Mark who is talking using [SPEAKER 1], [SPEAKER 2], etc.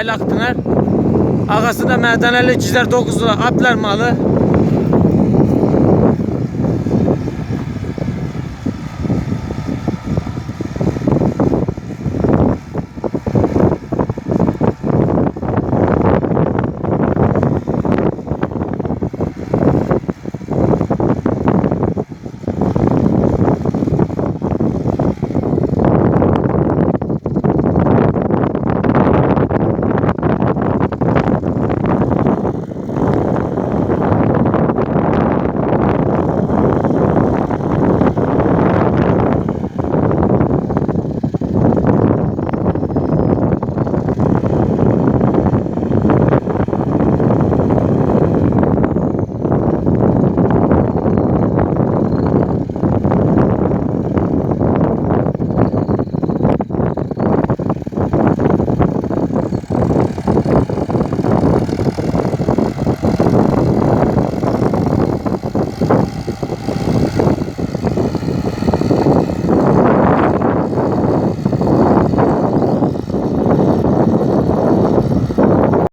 [SPEAKER 1] Çaylak Pınar. Ağası da Merdaneli Cizer 9'lu Atlar malı.